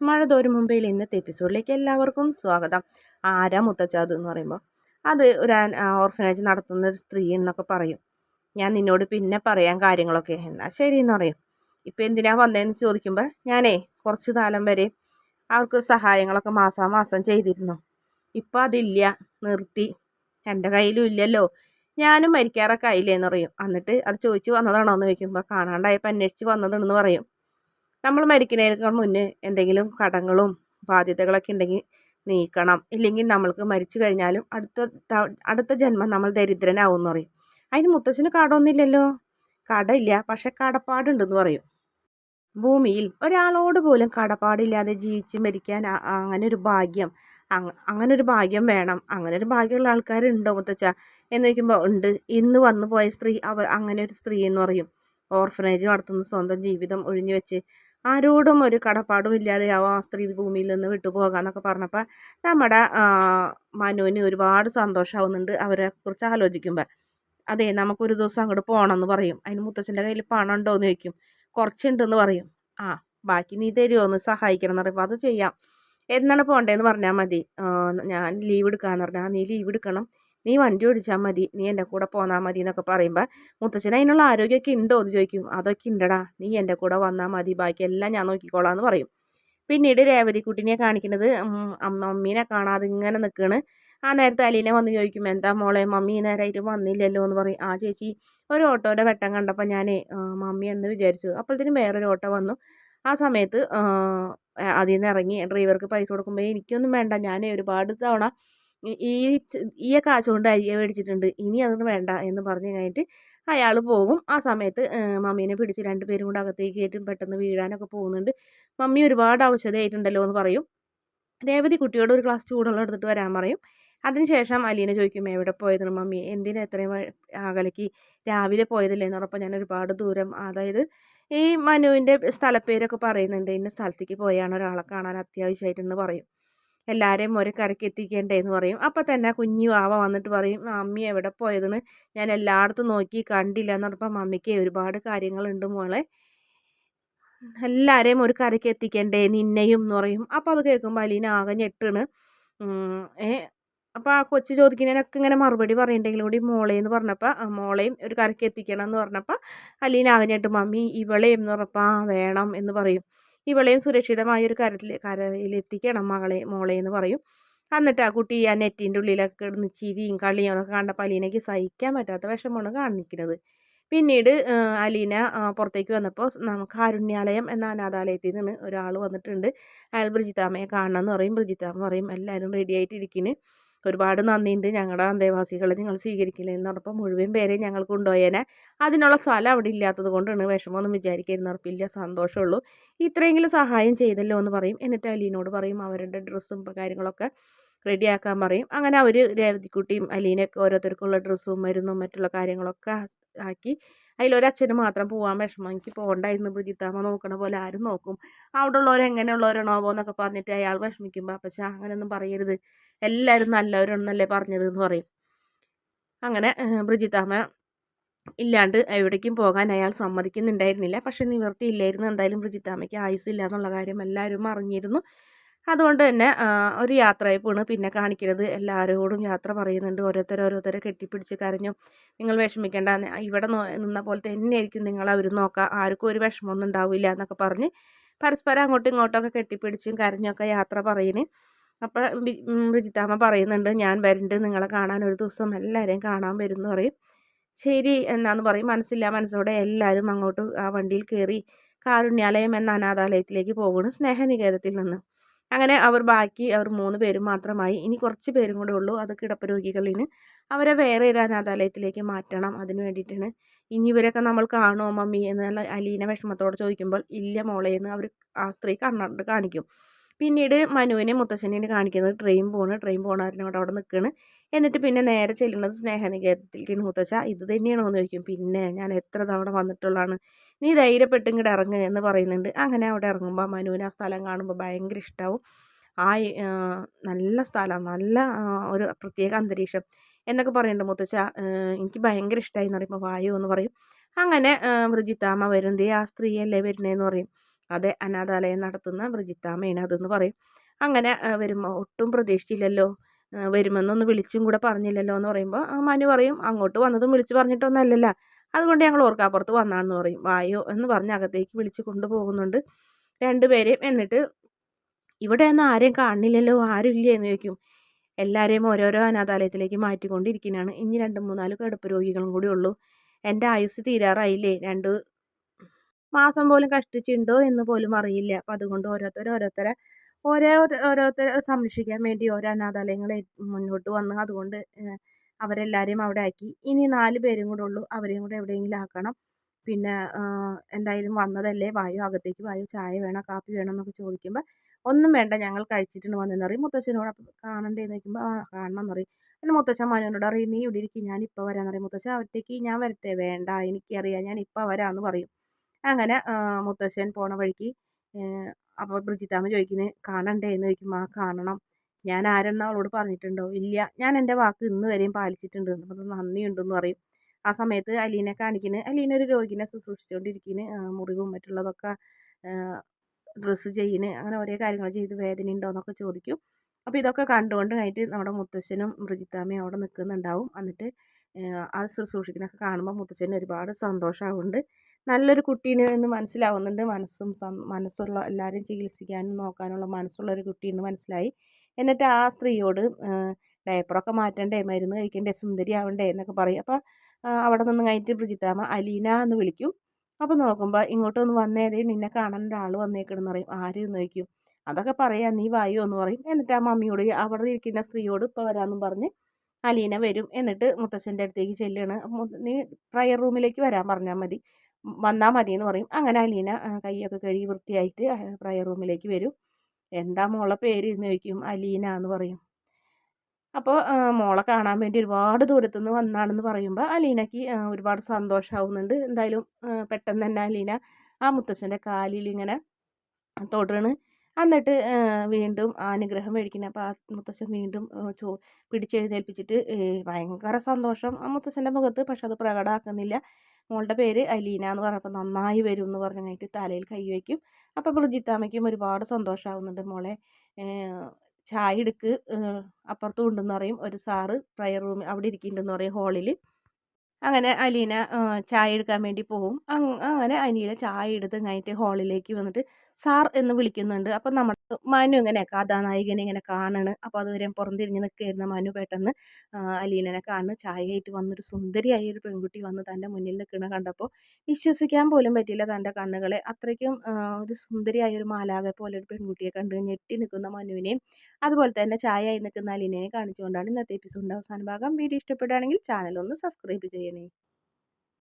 മഴ തോരും മുമ്പേയിൽ ഇന്നത്തെ എപ്പിസോഡിലേക്ക് എല്ലാവർക്കും സ്വാഗതം. ആരാ മുത്തച്ചാത് എന്ന് പറയുമ്പോൾ അത് ഒരു ഓർഫനേജ് നടത്തുന്ന ഒരു സ്ത്രീ എന്നൊക്കെ പറയും. ഞാൻ നിന്നോട് പിന്നെ പറയാൻ കാര്യങ്ങളൊക്കെ. എന്നാൽ ശരി എന്ന് പറയും. ഇപ്പം എന്തിനാ വന്നതെന്ന് ചോദിക്കുമ്പോൾ ഞാനേ കുറച്ച് കാലം വരെ അവർക്ക് സഹായങ്ങളൊക്കെ മാസാമാസം ചെയ്തിരുന്നു. ഇപ്പം അതില്ല. നിർത്തി. എന്റെ കയ്യിലും ഇല്ലല്ലോ. ഞാനും മരിക്കാറൊക്കെ ആയില്ലേന്ന് പറയും. എന്നിട്ട് അത് ചോദിച്ച് വന്നതാണോ എന്ന് ചോദിക്കുമ്പോൾ കാണാണ്ടായപ്പോൾ അന്വേഷിച്ച് വന്നതാണെന്ന് പറയും. നമ്മൾ മരിക്കുന്നതിനേക്കാൾ മുന്നേ എന്തെങ്കിലും കടങ്ങളും ബാധ്യതകളൊക്കെ ഉണ്ടെങ്കിൽ നീക്കണം. ഇല്ലെങ്കിൽ നമ്മൾക്ക് മരിച്ചു കഴിഞ്ഞാലും അടുത്ത അടുത്ത ജന്മം നമ്മൾ ദരിദ്രനാവും എന്ന് പറയും. അതിന് മുത്തശ്ശന് കടമൊന്നുമില്ലല്ലോ. കടയില്ല പക്ഷെ കടപ്പാടുണ്ടെന്ന് പറയും. ഭൂമിയിൽ ഒരാളോട് പോലും കടപ്പാടില്ലാതെ ജീവിച്ച് മരിക്കാൻ അങ്ങനെ ഒരു ഭാഗ്യം അങ്ങനെ ഒരു ഭാഗ്യം വേണം. അങ്ങനെ ഒരു ഭാഗ്യമുള്ള ആൾക്കാരുണ്ടോ മുത്തച്ഛ? എന്ന് ചോദിക്കുമ്പോൾ ഉണ്ട്. ഇന്ന് വന്നു പോയ സ്ത്രീ അവർ അങ്ങനെ ഒരു സ്ത്രീ എന്ന് പറയും. ഓർഫനേജ് നടത്തുന്ന സ്വന്തം ജീവിതം ഒഴിഞ്ഞു വെച്ച് ആരോടും ഒരു കടപ്പാടും ഇല്ലാതെ ആ സ്ത്രീ ഭൂമിയിൽ നിന്ന് വിട്ടുപോകാന്നൊക്കെ പറഞ്ഞപ്പോൾ നമ്മുടെ മനുവിന് ഒരുപാട് സന്തോഷമാവുന്നുണ്ട് അവരെ കുറിച്ച് ആലോചിക്കുമ്പോൾ അതെ നമുക്കൊരു ദിവസം അങ്ങോട്ട് പോകണമെന്ന് പറയും. അതിന് മുത്തച്ഛന്റെ കയ്യിൽ പണം ഉണ്ടോ എന്ന് ചോദിക്കും. കുറച്ചുണ്ടെന്ന് പറയും. ആ ബാക്കി നീ തരുമോ ഒന്ന് സഹായിക്കണം എന്ന് പറയുമ്പോൾ അത് ചെയ്യാം. എന്നാണ് പോകേണ്ടതെന്ന് പറഞ്ഞാൽ മതി. ഞാൻ ലീവ് എടുക്കാമെന്ന് പറഞ്ഞാൽ നീ ലീവ് എടുക്കണം. നീ വണ്ടി ഓടിച്ചാൽ മതി നീ എന്റെ കൂടെ പോന്നാൽ മതി എന്നൊക്കെ പറയുമ്പോൾ മുത്തച്ഛൻ അതിനുള്ള ആരോഗ്യമൊക്കെ ഉണ്ടോ? എന്ന് ചോദിക്കും. അതൊക്കെ ഉണ്ടടാ നീ എന്റെ കൂടെ വന്നാൽ മതി ബാക്കി എല്ലാം ഞാൻ നോക്കിക്കോളാം എന്ന് പറയും. പിന്നീട് രേവതിക്കുട്ടിനെ കാണിക്കുന്നത് മമ്മീനെ കാണാതെ ഇങ്ങനെ നിൽക്കുകയാണ് ആ നേരത്തെ അലീനെ വന്ന് ചോദിക്കും എന്താ മോളെ മമ്മി നേരമായിട്ട് വന്നില്ലല്ലോ? എന്ന് പറയും. ആ ചേച്ചി ഒരു ഓട്ടോയുടെ വെട്ടം കണ്ടപ്പോൾ ഞാൻ മമ്മി എന്ന് വിചാരിച്ചു. അപ്പോഴത്തേനും വേറൊരു ഓട്ടോ വന്നു. ആ സമയത്ത് അതിൽ നിന്ന് ഇറങ്ങി ഡ്രൈവർക്ക് പൈസ കൊടുക്കുമ്പോൾ എനിക്കൊന്നും വേണ്ട. ഞാൻ ഒരുപാട് തവണ ഈ ഈ കാശ് കൊണ്ട് അരിയെ മേടിച്ചിട്ടുണ്ട്. ഇനി അതൊന്നും വേണ്ട എന്ന് പറഞ്ഞു കഴിഞ്ഞിട്ട് അയാൾ പോകും. ആ സമയത്ത് മമ്മീനെ പിടിച്ച് രണ്ട് പേരും കൂടെ അകത്തേക്ക് കയറ്റും. പെട്ടെന്ന് വീഴാനൊക്കെ പോകുന്നുണ്ട്. മമ്മി ഒരുപാട് ഔഷധമായിട്ടുണ്ടല്ലോ എന്ന് പറയും. രേവതി കുട്ടിയോട് ഒരു ഗ്ലാസ് ചൂടുള്ള എടുത്തിട്ട് വരാൻ പറയും. അതിനുശേഷം അലീനെ ചോദിക്കും എവിടെ പോയതാണ് മമ്മി? എന്തിനാ ഇത്രയും അകലേക്ക് രാവിലെ പോയതല്ലേ? എന്ന് പറഞ്ഞപ്പോൾ ഞാൻ ഒരുപാട് ദൂരം അതായത് ഈ മനുവിന്റെ സ്ഥലപ്പേരൊക്കെ പറയുന്നുണ്ട്. ഇന്ന സ്ഥലത്തേക്ക് പോയാണ്. ഒരാളെ കാണാൻ അത്യാവശ്യമായിട്ടെന്ന് പറയും. എല്ലാവരെയും ഒരു കരയ്ക്ക് എത്തിക്കേണ്ടേ എന്ന് പറയും. അപ്പം തന്നെ കുഞ്ഞു ആവ വന്നിട്ട് പറയും മമ്മി എവിടെ പോയതെന്ന് ഞാൻ എല്ലായിടത്തും നോക്കി കണ്ടില്ല എന്ന് പറഞ്ഞപ്പോൾ മമ്മിക്ക് ഒരുപാട് കാര്യങ്ങളുണ്ട് മോളെ. എല്ലാവരെയും ഒരു കരയ്ക്ക് എത്തിക്കേണ്ടേ നിന്നെയും എന്ന് പറയും. അപ്പോൾ അത് കേൾക്കുമ്പോൾ അലീന ആകെ ഞെട്ടാണ്. ഏ അപ്പോൾ ആ കൊച്ചു ചോദിക്കുന്നതിനൊക്കെ ഇങ്ങനെ മറുപടി പറയണ്ടെങ്കിലും കൂടി മോളേന്ന് പറഞ്ഞപ്പോൾ മോളെയും ഒരു കരയ്ക്ക് എത്തിക്കണം എന്ന് പറഞ്ഞപ്പോൾ അലീന ആകെ ഞെട്ടും. മമ്മി ഇവളെയും എന്ന് പറഞ്ഞപ്പോൾ ആ വേണം എന്ന് പറയും. ഇവളെയും സുരക്ഷിതമായ ഒരു കരത്തിൽ കരയിലെത്തിക്കണം മകളെ മോളെ എന്ന് പറയും. എന്നിട്ട് ആ കുട്ടി ആ നെറ്റിന്റെ ഉള്ളിലൊക്കെ കിടന്ന് ചിരിയും കളിയും അതൊക്കെ കണ്ടപ്പോൾ അലീനയ്ക്ക് സഹിക്കാൻ പറ്റാത്ത വിഷമമാണ് കാണിക്കുന്നത്. പിന്നീട് അലീന പുറത്തേക്ക് വന്നപ്പോൾ നമുക്ക് കാരുണ്യാലയം എന്ന അനാഥാലയത്തിൽ നിന്ന് ഒരാൾ വന്നിട്ടുണ്ട്. അയാൾ ബ്രിജിത്താമ്മയെ കാണണമെന്ന് പറയും. ബ്രിജിത്താമ്മ പറയും എല്ലാവരും റെഡി ആയിട്ടിരിക്കുന്നു ഒരുപാട് നന്ദിയുണ്ട്. ഞങ്ങളുടെ അന്തേവാസികളെ നിങ്ങൾ സ്വീകരിക്കില്ല എന്ന് പറഞ്ഞപ്പോൾ മുഴുവൻ പേരെ ഞങ്ങൾ കൊണ്ടുപോയേനെ. അതിനുള്ള സ്ഥലം അവിടെ ഇല്ലാത്തത് കൊണ്ടാണ് വിഷമമൊന്നും വിചാരിക്കരുന്ന് ഉറപ്പില്ല സന്തോഷമുള്ളൂ. ഇത്രയെങ്കിലും സഹായം ചെയ്തല്ലോ എന്ന് പറയും. എന്നിട്ട് അലീനോട് പറയും അവരുടെ ഡ്രസ്സും കാര്യങ്ങളൊക്കെ റെഡിയാക്കാൻ പറയും. അങ്ങനെ അവർ രേവതിക്കുട്ടിയും അലീനയൊക്കെ ഓരോരുത്തർക്കുള്ള ഡ്രസ്സും മരുന്നും മറ്റുള്ള കാര്യങ്ങളൊക്കെ ആക്കി അതിലൊരച്ഛന് മാത്രം പോകാൻ വിഷമം. എനിക്ക് പോകണ്ടായിരുന്നു ബ്രിജിത്താമ്മ നോക്കണ പോലെ ആരും നോക്കും. അവിടെ ഉള്ളവർ എങ്ങനെയുള്ളവരാണോ എന്നൊക്കെ പറഞ്ഞിട്ട് അയാൾ വിഷമിക്കുമ്പോൾ പക്ഷെ അങ്ങനെയൊന്നും പറയരുത്. എല്ലാവരും നല്ലവരാണെന്നല്ലേ പറഞ്ഞത് എന്ന് പറയും. അങ്ങനെ ബ്രിജിത്താമ്മ ഇല്ലാണ്ട് എവിടേക്കും പോകാൻ അയാൾ സമ്മതിക്കുന്നുണ്ടായിരുന്നില്ല. പക്ഷെ നിവർത്തിയില്ലായിരുന്നു എന്തായാലും ബ്രിജിത്താമ്മയ്ക്ക് ആയുസ്സില്ല എന്നുള്ള കാര്യം എല്ലാവരും അറിഞ്ഞിരുന്നു. അതുകൊണ്ട് തന്നെ ഒരു യാത്രയപ്പാണ് പിന്നെ കാണിക്കുന്നത് എല്ലാവരോടും യാത്ര പറയുന്നുണ്ട്. ഓരോരുത്തർ ഓരോരുത്തരെ കെട്ടിപ്പിടിച്ച് കരഞ്ഞു നിങ്ങൾ വിഷമിക്കേണ്ട. ഇവിടെ നിന്ന പോലെ തന്നെയായിരിക്കും നിങ്ങൾ അവർ നോക്കുക ആർക്കും ഒരു വിഷമമൊന്നും ഉണ്ടാവില്ല എന്നൊക്കെ പറഞ്ഞ് പരസ്പരം അങ്ങോട്ടും ഇങ്ങോട്ടൊക്കെ കെട്ടിപ്പിടിച്ചും കരഞ്ഞൊക്കെ യാത്ര പറയുന്നു അപ്പോൾ വിജിതാമ്മ പറയുന്നുണ്ട് ഞാൻ വരുന്നുണ്ട് നിങ്ങളെ കാണാൻ ഒരു ദിവസം എല്ലാവരെയും കാണാൻ വരും എന്ന് പറയും. ശരി എന്നാന്ന് പറയും. മനസ്സില്ല. മനസ്സോടെ എല്ലാവരും അങ്ങോട്ട് ആ വണ്ടിയിൽ കയറി കാരുണ്യാലയം എന്ന അനാഥാലയത്തിലേക്ക് പോകുന്നു സ്നേഹനികേതത്തിൽ നിന്ന്. അങ്ങനെ അവർ ബാക്കി അവർ മൂന്ന് പേരും മാത്രമായി. ഇനി കുറച്ച് പേരും കൂടെ ഉള്ളൂ. അത് കിടപ്പ് രോഗികളിന്. അവരെ വേറെ ഒരു അനാഥാലയത്തിലേക്ക് മാറ്റണം. അതിന് വേണ്ടിയിട്ടാണ്. ഇനി ഇവരൊക്കെ നമ്മൾ കാണുമോ മമ്മി? എന്നുള്ള അലീന വിഷമത്തോടെ ചോദിക്കുമ്പോൾ ഇല്ല മോളെ എന്ന് അവർ ആ സ്ത്രീ കണ്ണുകൊണ്ട് കാണിക്കും. പിന്നീട് മനുവിനെ മുത്തശ്ശനെ കാണിക്കുന്നത് ട്രെയിൻ പോണ് ട്രെയിൻ പോണവരിനോട് അവിടെ നിൽക്കുകയാണ് എന്നിട്ട് പിന്നെ നേരെ ചെല്ലുന്നത് സ്നേഹനികേതത്തിലേക്കാണ് മുത്തശ്ശ ഇത് തന്നെയാണോ എന്ന് ചോദിക്കും. പിന്നെ ഞാൻ എത്ര തവണ വന്നിട്ടുള്ളതാണ്. നീ ധൈര്യപ്പെട്ട് ഇങ്ങോട്ട് ഇറങ്ങ് എന്ന് പറയുന്നുണ്ട്. അങ്ങനെ അവിടെ ഇറങ്ങുമ്പോൾ മനുവിന് ആ സ്ഥലം കാണുമ്പോൾ ഭയങ്കര ഇഷ്ടമാവും ആ നല്ല സ്ഥലം നല്ല ഒരു പ്രത്യേക അന്തരീക്ഷം എന്നൊക്കെ പറയുന്നുണ്ട് മുത്തച്ഛ എനിക്ക് ഭയങ്കര ഇഷ്ടമായി എന്ന് പറയുമ്പോൾ വായു എന്ന് പറയും. അങ്ങനെ മൃജിത്താമ്മ വരും ദേ ആ സ്ത്രീയല്ലേ വരുന്നതെന്ന് പറയും. അതെ അനാഥാലയം നടത്തുന്ന ബ്രിജിത്താമ്മയാണ് അതെന്ന് പറയും. അങ്ങനെ വരുമ്പോൾ ഒട്ടും പ്രതീക്ഷിച്ചില്ലല്ലോ. വരുമെന്നൊന്ന് വിളിച്ചും കൂടെ പറഞ്ഞില്ലല്ലോ എന്ന് പറയുമ്പോൾ മനു പറയും അങ്ങോട്ട് വന്നതും വിളിച്ച് പറഞ്ഞിട്ടൊന്നും അതുകൊണ്ട് ഞങ്ങൾ ഓർക്കാപ്പുറത്ത് വന്നാണെന്ന് പറയും. വായോ എന്ന് പറഞ്ഞ് അകത്തേക്ക് വിളിച്ച് കൊണ്ടുപോകുന്നുണ്ട്. രണ്ടുപേരെയും എന്നിട്ട് ഇവിടെ ഒന്നും ആരെയും കാണില്ലല്ലോ ആരും ഇല്ലേ എന്ന് ചോദിക്കും. എല്ലാവരെയും ഓരോരോ അനാഥാലയത്തിലേക്ക് മാറ്റിക്കൊണ്ടിരിക്കുന്നതാണ് ഇനി രണ്ട് മൂന്നാൽ കിടപ്പ് രോഗികളും കൂടി ഉള്ളൂ. എന്റെ ആയുസ് തീരാറായില്ലേ? രണ്ട് മാസം പോലും കഷ്ടിച്ചുണ്ടോ എന്ന് പോലും അറിയില്ല. അപ്പം അതുകൊണ്ട് ഓരോരുത്തർ ഓരോരുത്തരെ ഓരോ ഓരോരുത്തരെ സംരക്ഷിക്കാൻ വേണ്ടി ഓരോ അനാഥാലയങ്ങൾ മുന്നോട്ട് വന്ന് അതുകൊണ്ട് അവരെല്ലാവരെയും അവിടെ ആക്കി. ഇനി നാല് പേരും കൂടെ ഉള്ളൂ. അവരെയും കൂടെ എവിടെയെങ്കിലും ആക്കണം. പിന്നെ എന്തായാലും വന്നതല്ലേ? വായു അകത്തേക്ക് വായു ചായ വേണോ കാപ്പി വേണോ എന്നൊക്കെ ചോദിക്കുമ്പോൾ ഒന്നും വേണ്ട. ഞങ്ങൾ കഴിച്ചിട്ടുണ്ട് വന്നെന്ന് അറിയും മുത്തശ്ശനോട് അപ്പം കാണണ്ടേന്ന് ചോദിക്കുമ്പോൾ ആ കാണണം എന്ന് പറയും. പിന്നെ മുത്തശ്ശൻ മനോനോട് അറിയും നീ ഇവിടെ ഇരിക്കും ഞാൻ ഇപ്പോൾ വരാമെന്ന് മുത്തശ്ശൻ ഒറ്റയ്ക്ക് ഞാൻ വരട്ടെ. വേണ്ട. എനിക്കറിയാം. ഞാൻ ഇപ്പോൾ വരാമെന്ന് പറയും. അങ്ങനെ മുത്തശ്ശൻ പോണ വഴിക്ക് അപ്പോൾ ബ്രിജിത്താമ്മ ചോദിക്കുന്നത് കാണണ്ടേ? എന്ന് ചോദിക്കും ആ കാണണം. ഞാൻ ആരെന്ന് അവളോട് പറഞ്ഞിട്ടുണ്ടോ? ഇല്ല. ഞാൻ എന്റെ വാക്ക് ഇന്ന് വരെയും പാലിച്ചിട്ടുണ്ട്. അപ്പോൾ നന്ദിയുണ്ടെന്ന് പറയും. ആ സമയത്ത് അലീനെ കാണിക്കുന്നത് അലീന ഒരു രോഗിനെ ശുശ്രൂഷിച്ചുകൊണ്ടിരിക്കുന്നു മുറിവും മറ്റുള്ളതൊക്കെ ഡ്രസ്സ് ചെയ്യുന്നത് അങ്ങനെ ഓരോ കാര്യങ്ങൾ ചെയ്ത് വേദന ഉണ്ടോ എന്നൊക്കെ ചോദിക്കും. അപ്പോൾ ഇതൊക്കെ കണ്ടുകൊണ്ട് കഴിഞ്ഞിട്ട് നമ്മുടെ മുത്തശ്ശനും മൃജിത്താമ്മയും അവിടെ നിൽക്കുന്നുണ്ടാവും എന്നിട്ട് ആ ശുശ്രൂഷിക്കുന്നൊക്കെ കാണുമ്പോൾ മുത്തശ്ശന് ഒരുപാട് സന്തോഷമാവുന്നുണ്ട് നല്ലൊരു കുട്ടീനെ എന്ന് മനസ്സിലാവുന്നുണ്ട്. മനസ്സും മനസ്സുള്ള എല്ലാവരും ചികിത്സിക്കാനും നോക്കാനുള്ള മനസ്സുള്ള ഒരു കുട്ടിയെന്ന് മനസ്സിലായി. എന്നിട്ട് ആ സ്ത്രീയോട് ഡയപ്പറൊക്കെ മാറ്റണ്ടേ മരുന്ന് കഴിക്കണ്ടേ സുന്ദരിയാവണ്ടേ എന്നൊക്കെ പറയും. അപ്പോൾ അവിടെ നിന്ന് കഴിഞ്ഞിട്ട് ബ്രിജിത്താമ്മ അലീന എന്ന് വിളിക്കും. അപ്പോൾ നോക്കുമ്പോൾ ഇങ്ങോട്ട് ഇങ്ങോട്ടൊന്ന് വന്നേതേ നിന്നെ കാണാൻ ഒരാൾ വന്നേക്കണെന്ന് പറയും. ആര്? നോക്കും അതൊക്കെ പറയാം നീ വായോ എന്ന് പറയും. എന്നിട്ട് ആ മമ്മിയോട് അവിടെ ഇരിക്കുന്ന സ്ത്രീയോട് ഇപ്പോൾ വരാമെന്നും പറഞ്ഞ് അലീന വരും. എന്നിട്ട് മുത്തശ്ശന്റെ അടുത്തേക്ക് ചെല്ലുകയാണ് നീ പ്രയർ റൂമിലേക്ക് വരാൻ പറഞ്ഞാൽ മതി. വന്നാൽ മതി എന്ന് പറയും. അങ്ങനെ അലീന കൈയൊക്കെ കഴുകി വൃത്തിയായിട്ട് പ്രയർ റൂമിലേക്ക് വരും. എന്താ മോളെ പേര്? എന്ന് ചോദിക്കും. അലീന എന്ന് പറയും. അപ്പോൾ മോളെ കാണാൻ വേണ്ടി ഒരുപാട് ദൂരത്തുനിന്ന് വന്നാണെന്ന് പറയുമ്പോൾ അലീനയ്ക്ക് ഒരുപാട് സന്തോഷമാവുന്നുണ്ട് എന്തായാലും പെട്ടെന്ന് തന്നെ അലീന ആ മുത്തശ്ശന്റെ കാലിൽ ഇങ്ങനെ തൊടണ്. എന്നിട്ട് വീണ്ടും അനുഗ്രഹം മേടിക്കുന്നത് അപ്പോൾ ആ മുത്തശ്ശൻ വീണ്ടും ചോ പിടിച്ചെഴുന്നേൽപ്പിച്ചിട്ട് ഭയങ്കര സന്തോഷം ആ മുത്തശ്ശന്റെ മുഖത്ത്. പക്ഷെ അത് പ്രകടമാക്കുന്നില്ല. മോളുടെ പേര് അലീന എന്ന് പറഞ്ഞപ്പോൾ നന്നായി വരും എന്ന് പറഞ്ഞു കഴിഞ്ഞിട്ട് തലയിൽ കൈ വയ്ക്കും. അപ്പോൾ ബ്രിജിത്താമ്മയ്ക്കും ഒരുപാട് സന്തോഷമാവുന്നുണ്ട് മോളെ. ചായ എടുക്ക് അപ്പുറത്ത് കൊണ്ടുവന്ന് പറയും ഒരു സാറ് പ്രയർ റൂമിൽ അവിടെ ഇരിക്കുന്നുണ്ടെന്ന് പറയും ഹാളിൽ. അങ്ങനെ അലീന ചായ എടുക്കാൻ വേണ്ടി പോകും അങ്ങനെ അനിയിലെ ചായ എടുത്ത് കഴിഞ്ഞിട്ട് ഹാളിലേക്ക് വന്നിട്ട് സാർ എന്ന് വിളിക്കുന്നുണ്ട്. അപ്പം നമ്മുടെ മനു ഇങ്ങനെ കഥാനായികനെ ഇങ്ങനെ കാണണ്. അപ്പോൾ അതുവരെ പുറംതിരിഞ്ഞ് നിൽക്കുകയായിരുന്ന മനു പെട്ടെന്ന്. അലീനനെ കാണുന്നു. ചായയായിട്ട് വന്നൊരു സുന്ദരിയായ ഒരു പെൺകുട്ടി വന്ന് തന്റെ മുന്നിൽ നിൽക്കുന്ന കണ്ടപ്പോൾ വിശ്വസിക്കാൻ പോലും പറ്റില്ല തന്റെ കണ്ണുകളെ. അത്രയ്ക്കും ഒരു സുന്ദരിയായ ഒരു മാലാകെ പോലെ ഒരു പെൺകുട്ടിയെ കണ്ട് ഞെട്ടി നിൽക്കുന്ന മനുവിനെയും അതുപോലെ തന്നെ ചായയായി നിൽക്കുന്ന അലിനെയും കാണിച്ചുകൊണ്ടാണ് ഇന്നത്തെ എപ്പിസോഡിന്റെ അവസാന ഭാഗം. വീഡിയോ ഇഷ്ടപ്പെടുകയാണെങ്കിൽ ചാനൽ ഒന്ന് സബ്സ്ക്രൈബ് ചെയ്യണേ.